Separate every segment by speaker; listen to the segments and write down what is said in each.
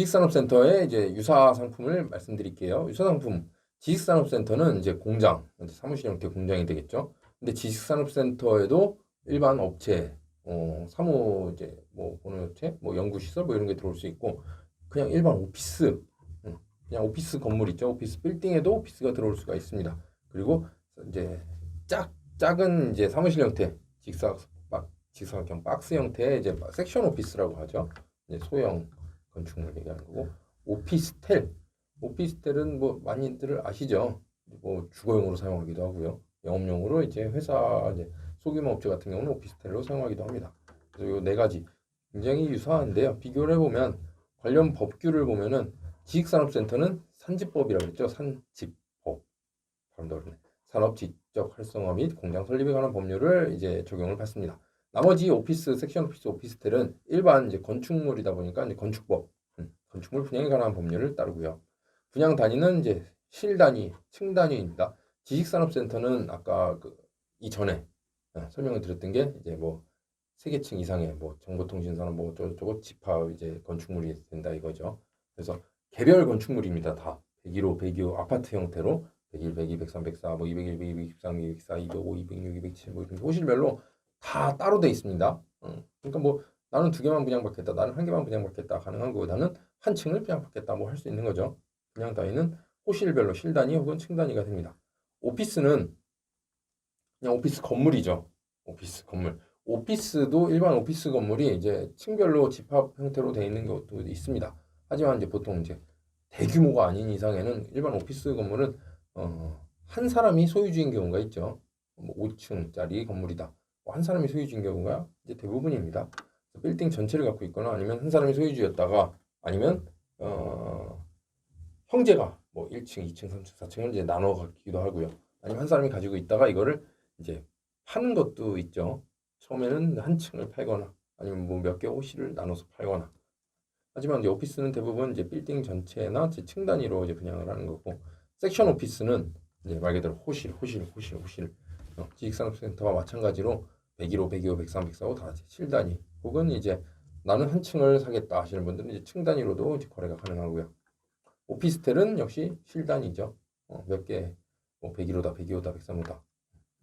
Speaker 1: 지식산업센터의 이제 유사 상품을 말씀드릴게요. 유사 상품 지식산업센터는 이제 공장, 사무실 형태 공장이 되겠죠. 근데 지식산업센터에도 일반 업체, 어, 사무 이제 뭐 보는 업체, 뭐 연구시설 뭐 이런 게 들어올 수 있고 그냥 일반 오피스, 음, 그냥 오피스 건물 있죠. 오피스 빌딩에도 오피스가 들어올 수가 있습니다. 그리고 이제 짝 작은 이제 사무실 형태, 직사 박 직사각형 박스 형태의 이제 섹션 오피스라고 하죠. 이제 소형 건축물 얘기하는 거고 오피스텔 오피스텔은 뭐 많이들 아시죠? 뭐 주거용으로 사용하기도 하고요. 영업용으로 이제 회사 이제 소규모 업체 같은 경우는 오피스텔로 사용하기도 합니다. 그래서 이 네 가지 굉장히 유사한데요. 비교를 해보면 관련 법규를 보면은 지식산업센터는 산지법이라고 그랬죠. 산지법. 발음도 어렵네. 산업 지적 활성화 및 공장 설립에 관한 법률을 이제 적용을 받습니다. 나머지 오피스, 섹션 오피스, 오피스텔은 일반 이제 건축물이다 보니까 이제 건축법, 음, 건축물 분양에 관한 법률을 따르고요. 분양 단위는 이제 실 단위, 층 단위입니다. 지식산업센터는 아까 그 이전에 어, 설명을 드렸던 게 이제 뭐 세개 층 이상의 뭐 정보통신산업 뭐 어쩌고저쩌고 집합 이제 건축물이 된다 이거죠. 그래서 개별 건축물입니다. 다 101호, 102호 아파트 형태로 101, 102, 103, 104, 뭐 201, 202, 213, 204, 205, 206, 207, 뭐 이렇게 호실별로 다 따로 돼 있습니다. 어, 그러니까 뭐 나는 두 개만 분양받겠다, 나는 한 개만 분양받겠다 가능한 거고 나는 한 층을 분양받겠다 뭐 할 수 있는 거죠. 분양 단위는 호실별로 실 단위 혹은 층 단위가 됩니다. 오피스는 그냥 오피스 건물이죠. 오피스 건물. 오피스도 일반 오피스 건물이 이제 층별로 집합 형태로 되어 있는 것도 있습니다. 하지만 이제 보통 이제 대규모가 아닌 이상에는 일반 오피스 건물은 어, 한 사람이 소유주인 경우가 있죠. 뭐 5층짜리 건물이다. 뭐한 사람이 소유주인 경우가 이제 대부분입니다. 빌딩 전체를 갖고 있거나 아니면 한 사람이 소유주였다가 아니면 어, 형제가 뭐 1층, 2층, 3층, 4층을 이제 나눠 갖기도 하고요. 아니면 한 사람이 가지고 있다가 이거를 이제 파는 것도 있죠. 처음에는 한 층을 팔거나 아니면 뭐 몇 개 호실을 나눠서 팔거나. 하지만 이제 오피스는 대부분 이제 빌딩 전체나 이제 층 단위로 이제 분양을 하는 거고 섹션 오피스는 이제 말 그대로 호실, 호실, 호실, 호실. 어, 지식산업센터와 마찬가지로 101호, 102호, 103, 104호 다 이제 실 단위 혹은 이제 나는 한 층을 사겠다 하시는 분들은 이제 층 단위로도 이제 거래가 가능하고요. 오피스텔은 역시 실 단위죠. 어, 몇 개, 뭐 101호다, 102호다, 103호다.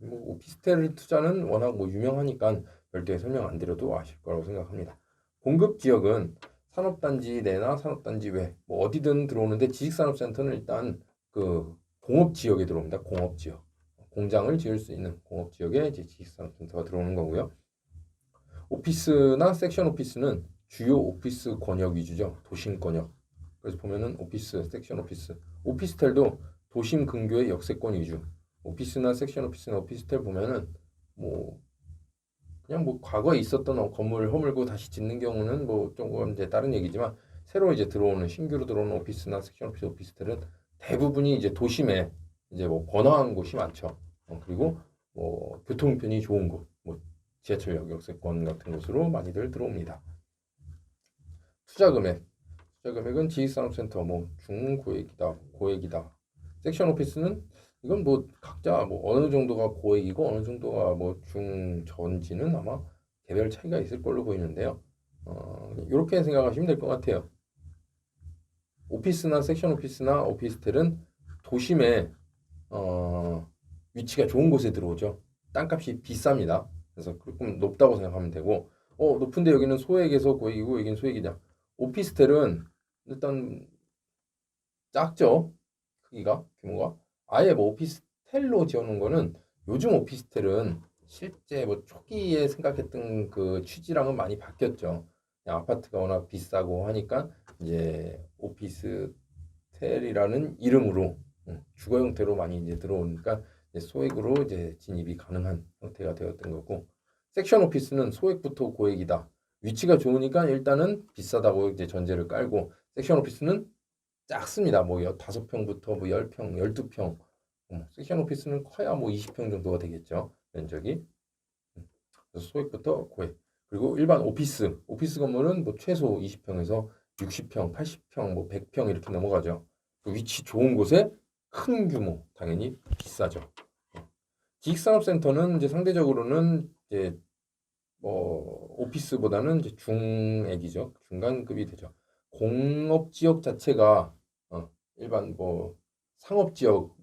Speaker 1: 뭐 오피스텔 투자는 워낙 뭐 유명하니까 별도의 설명 안 드려도 아실 거라고 생각합니다. 공급 지역은 산업단지 내나 산업단지 외, 뭐 어디든 들어오는데 지식산업센터는 일단 그 공업 지역에 들어옵니다. 공업 지역. 공장을 지을 수 있는 공업 지역에 이제 지식산업 센터가 들어오는 거고요. 오피스나 섹션 오피스는 주요 오피스 권역 위주죠. 도심 권역. 그래서 보면은 오피스, 섹션 오피스, 오피스텔도 도심 근교의 역세권 위주. 오피스나 섹션 오피스나 오피스텔 보면은 뭐 그냥 뭐 과거에 있었던 어, 건물을 허물고 다시 짓는 경우는 뭐 조금 이제 다른 얘기지만 새로 이제 들어오는 신규로 들어오는 오피스나 섹션 오피스 오피스텔은 대부분이 이제 도심에 이제 뭐 번화한 곳이 많죠. 어, 그리고 뭐 교통편이 좋은 곳, 뭐 지하철역 역세권 같은 곳으로 많이들 들어옵니다. 투자 금액, 투자 금액은 지식산업센터 뭐 중고액이다, 고액이다. 섹션 오피스는 이건 뭐 각자 뭐 어느 정도가 고액이고 어느 정도가 뭐 중전지는 아마 개별 차이가 있을 걸로 보이는데요. 어, 이렇게 생각하시면 될 것 같아요. 오피스나 섹션 오피스나 오피스텔은 도심에 어, 위치가 좋은 곳에 들어오죠. 땅값이 비쌉니다. 그래서 조금 높다고 생각하면 되고, 어, 높은데 여기는 소액에서 고액이고 여기는 소액이냐. 오피스텔은 일단 작죠. 크기가, 규모가. 아예 뭐 오피스텔로 지어놓은 거는 요즘 오피스텔은 실제 뭐 초기에 생각했던 그 취지랑은 많이 바뀌었죠. 아파트가 워낙 비싸고 하니까 이제 오피스텔이라는 이름으로 음, 주거 형태로 많이 이제 들어오니까 소액으로 이제 진입이 가능한 형태가 되었던 거고 섹션 오피스는 소액부터 고액이다. 위치가 좋으니까 일단은 비싸다고 이제 전제를 깔고 섹션 오피스는 작습니다. 뭐 여- 다섯 평부터 뭐 10평, 12평. 음, 섹션 오피스는 커야 뭐 20평 정도가 되겠죠. 면적이. 음, 소액부터 고액. 그리고 일반 오피스, 오피스 건물은 뭐 최소 20평에서 60평, 80평, 뭐 100평 이렇게 넘어가죠. 그 위치 좋은 곳에 큰 규모, 당연히 비싸죠. 어. 기획산업센터는 이제 상대적으로는 이제 뭐 오피스보다는 이제 중액이죠. 중간급이 되죠. 공업 지역 자체가 어, 일반 뭐 상업 지역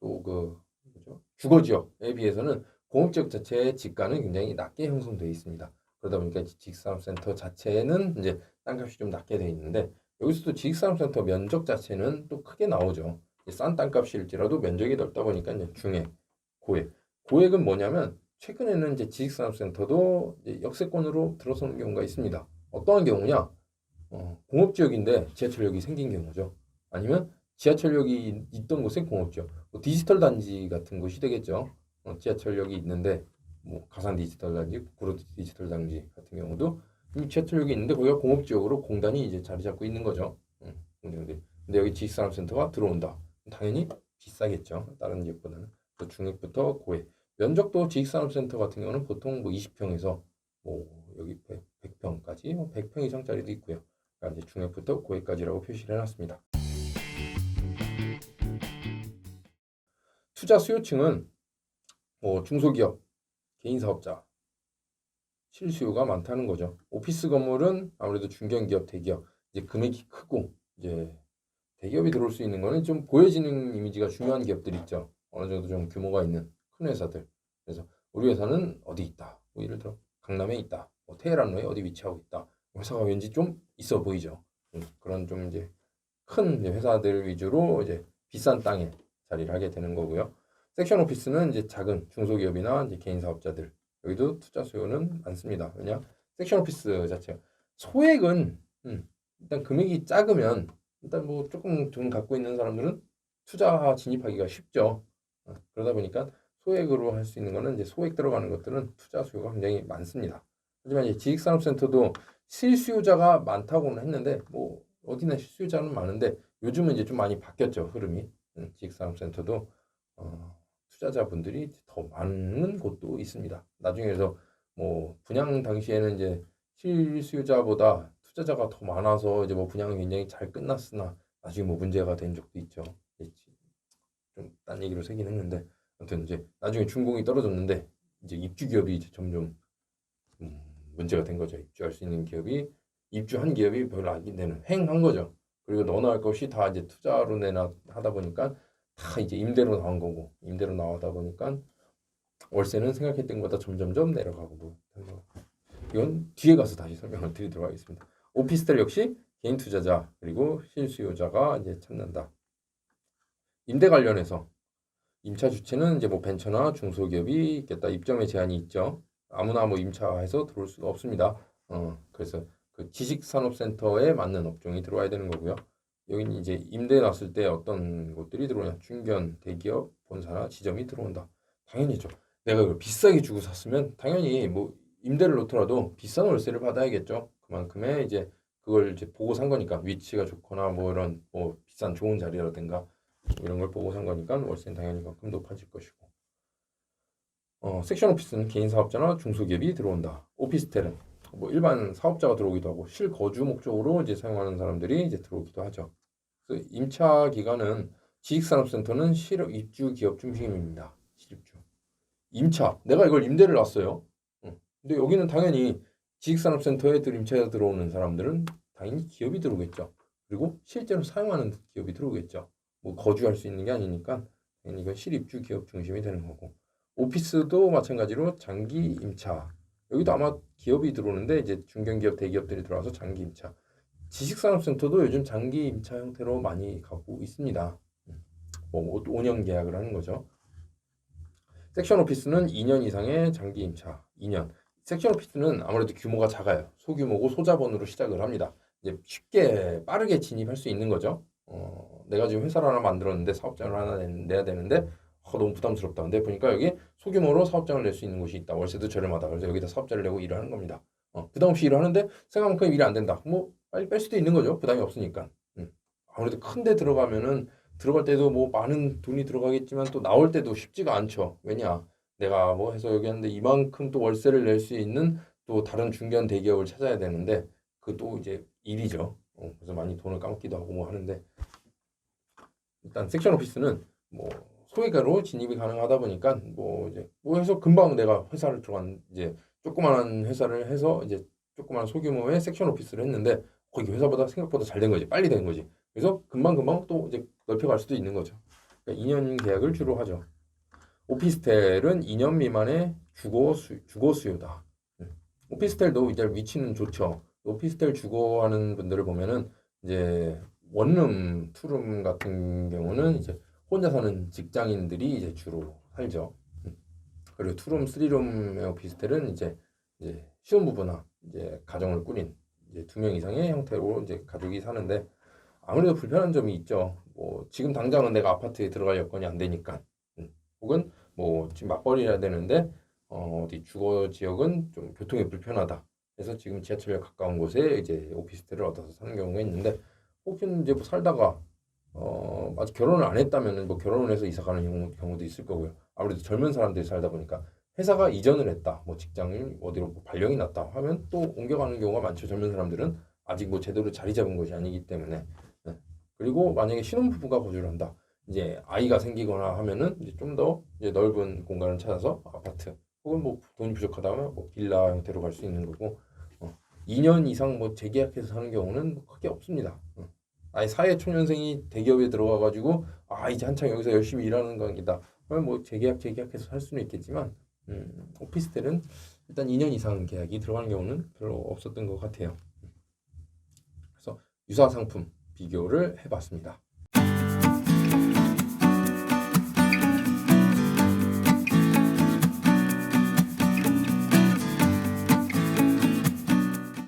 Speaker 1: 또그 뭐죠? 주거 지역에 비해서는 공업 지역 자체의 지가는 굉장히 낮게 형성되어 있습니다. 그러다 보니까 지식산업센터 자체는 이제 땅값이 좀 낮게 되어 있는데 여기서도 지식산업센터 면적 자체는 또 크게 나오죠. 싼 땅값일지라도 면적이 넓다 보니까 중액, 고액. 고액은 뭐냐면 최근에는 이제 지식산업센터도 이제 역세권으로 들어서는 경우가 있습니다. 어떠한 경우냐? 어, 공업지역인데 지하철역이 생긴 경우죠. 아니면 지하철역이 있던 곳에 공업지역, 뭐 디지털 단지 같은 곳이 되겠죠. 어, 지하철역이 있는데 뭐 가산 디지털 단지, 구로 디지털 단지 같은 경우도 지하철역이 있는데 거기가 공업 지역으로 공단이 이제 자리 잡고 있는 거죠. 음, 근데, 여기 지식산업센터가 들어온다. 당연히 비싸겠죠. 다른 지역보다는. 또 중액부터 고액. 면적도 지식산업센터 같은 경우는 보통 뭐 20평에서 뭐 여기 100, 평까지뭐 100평 이상짜리도 있고요. 그러니까 이제 중액부터 고액까지라고 표시를 해놨습니다. 투자 수요층은 뭐 중소기업, 개인 사업자, 실수요가 많다는 거죠. 오피스 건물은 아무래도 중견기업, 대기업, 이제 금액이 크고 이제 대기업이 들어올 수 있는 거는 좀 보여지는 이미지가 중요한 기업들 있죠. 어느 정도 좀 규모가 있는 큰 회사들. 그래서 우리 회사는 어디 있다. 뭐 예를 들어 강남에 있다. 뭐 테헤란로에 어디 위치하고 있다. 회사가 왠지 좀 있어 보이죠. 음, 그런 좀 이제 큰 회사들 위주로 이제 비싼 땅에 자리를 하게 되는 거고요. 섹션 오피스는 이제 작은 중소기업이나 이제 개인 사업자들 여기도 투자 수요는 많습니다. 왜냐 섹션 오피스 자체가 소액은 음, 일단 금액이 작으면 일단 뭐 조금 돈 갖고 있는 사람들은 투자 진입하기가 쉽죠. 어, 그러다 보니까 소액으로 할 수 있는 거는 이제 소액 들어가는 것들은 투자 수요가 굉장히 많습니다. 하지만 이제 지식산업센터도 실수요자가 많다고는 했는데 뭐 어디나 실수요자는 많은데 요즘은 이제 좀 많이 바뀌었죠 흐름이. 음, 지식산업센터도 어, 투자자분들이 더 많은 곳도 있습니다. 나중에서 뭐 분양 당시에는 이제 실수요자보다 투자자가 더 많아서 이제 뭐 분양이 굉장히 잘 끝났으나 나중에 뭐 문제가 된 적도 있죠. 좀 딴 얘기로 새긴 했는데 아무튼 이제 나중에 준공이 떨어졌는데 이제 입주 기업이 이제 점점 음, 문제가 된 거죠. 입주할 수 있는 기업이 입주한 기업이 별로 안 되는 횡한 거죠. 그리고 너나 할 것이 다 이제 투자로 내나 하다 보니까 다 이제 임대로 나온 거고 임대로 나오다 보니까 월세는 생각했던 것보다 점점점 내려가고 뭐 이건 뒤에 가서 다시 설명을 드리도록 하겠습니다. 오피스텔 역시 개인 투자자 그리고 실수요자가 이제 찾는다. 임대 관련해서 임차 주체는 이제 뭐 벤처나 중소기업이 있겠다. 입점에 제한이 있죠. 아무나 뭐 임차해서 들어올 수가 없습니다. 어, 그래서 그 지식산업센터에 맞는 업종이 들어와야 되는 거고요. 여기는 이제 임대 놨을 때 어떤 곳들이 들어오냐? 중견, 대기업, 본사나 지점이 들어온다. 당연히죠. 내가 그걸 비싸게 주고 샀으면 당연히 뭐 임대를 놓더라도 비싼 월세를 받아야겠죠. 그만큼의 이제 그걸 이제 보고 산 거니까 위치가 좋거나 뭐 이런 뭐 비싼 좋은 자리라든가 이런 걸 보고 산 거니까 월세는 당연히 그만큼 높아질 것이고. 어, 섹션 오피스는 개인 사업자나 중소기업이 들어온다. 오피스텔은 뭐 일반 사업자가 들어오기도 하고 실거주 목적으로 이제 사용하는 사람들이 이제 들어오기도 하죠. 그래서 임차 기간은 지식산업센터는 실업 입주 기업 중심입니다. 실입주. 임차. 내가 이걸 임대를 놨어요. 응. 근데 여기는 당연히 지식산업센터에 들 임차에 들어오는 사람들은 당연히 기업이 들어오겠죠. 그리고 실제로 사용하는 기업이 들어오겠죠. 뭐 거주할 수 있는 게 아니니까 이건 실입주 기업 중심이 되는 거고. 오피스도 마찬가지로 장기 임차. 여기도 아마 기업이 들어오는데 이제 중견기업, 대기업들이 들어와서 장기 임차. 지식산업센터도 요즘 장기 임차 형태로 많이 가고 있습니다. 뭐 5년 계약을 하는 거죠. 섹션 오피스는 2년 이상의 장기 임차. 2년. 섹션 오피스는 아무래도 규모가 작아요. 소규모고 소자본으로 시작을 합니다. 이제 쉽게 빠르게 진입할 수 있는 거죠. 어, 내가 지금 회사를 하나 만들었는데 사업장을 하나 내- 내야 되는데 어, 너무 부담스럽다. 근데 보니까 여기 소규모로 사업장을 낼 수 있는 곳이 있다. 월세도 저렴하다. 그래서 여기다 사업자를 내고 일을 하는 겁니다. 어, 부담 없이 일을 하는데 생각만큼 일이 안 된다. 뭐 빨리 뺄 수도 있는 거죠. 부담이 없으니까. 음. 아무래도 큰 데 들어가면은 들어갈 때도 뭐 많은 돈이 들어가겠지만 또 나올 때도 쉽지가 않죠. 왜냐? 내가 뭐 해서 여기 하는데 이만큼 또 월세를 낼 수 있는 또 다른 중견 대기업을 찾아야 되는데 그 또 이제 일이죠. 어, 그래서 많이 돈을 까먹기도 하고 뭐 하는데 일단 섹션 오피스는 뭐 소외가로 진입이 가능하다 보니까 뭐 이제 뭐 해서 금방 내가 회사를 들어간 이제 조그만한 회사를 해서 이제 조그만한 소규모의 섹션 오피스를 했는데 거기 회사보다 생각보다 잘 된 거지. 빨리 된 거지. 그래서 금방금방 또 이제 넓혀갈 수도 있는 거죠. 그러니까 2년 계약을 주로 하죠. 오피스텔은 2년 미만의 주거 수, 주거 수요다. 음. 오피스텔도 이제 위치는 좋죠. 오피스텔 주거하는 분들을 보면은 이제 원룸, 투룸 같은 경우는 이제 혼자 사는 직장인들이 이제 주로 살죠. 음. 그리고 투룸, 쓰리룸의 오피스텔은 이제 이제 신혼부부나 이제 가정을 꾸린 이제 두 명 이상의 형태로 이제 가족이 사는데 아무래도 불편한 점이 있죠. 뭐 지금 당장은 내가 아파트에 들어갈 여건이 안 되니까, 음. 혹은 뭐 지금 맞벌이해야 되는데 어, 어디 주거 지역은 좀 교통이 불편하다. 그래서 지금 지하철역 가까운 곳에 이제 오피스텔을 얻어서 사는 경우가 있는데 혹은 이제 뭐 살다가 어 아직 결혼을 안 했다면은 뭐 결혼을 해서 이사 가는 경우, 경우도 있을 거고요. 아무래도 젊은 사람들이 살다 보니까 회사가 이전을 했다, 뭐 직장을 어디로 뭐 발령이 났다 하면 또 옮겨가는 경우가 많죠. 젊은 사람들은 아직 뭐 제대로 자리 잡은 것이 아니기 때문에. 네. 그리고 만약에 신혼부부가 거주를 한다. 이제 아이가 생기거나 하면은 이제 좀 더 이제 넓은 공간을 찾아서 아파트 혹은 뭐 돈이 부족하다면 뭐 빌라 형태로 갈 수 있는 거고 어, 2년 이상 뭐 재계약해서 사는 경우는 뭐 크게 없습니다. 어. 아예 사회 초년생이 대기업에 들어가 가지고 아 이제 한창 여기서 열심히 일하는 관계다. 그러면 뭐 재계약 재계약해서 살 수는 있겠지만 음, 오피스텔은 일단 2년 이상 계약이 들어가는 경우는 별로 없었던 것 같아요. 그래서 유사 상품 비교를 해봤습니다.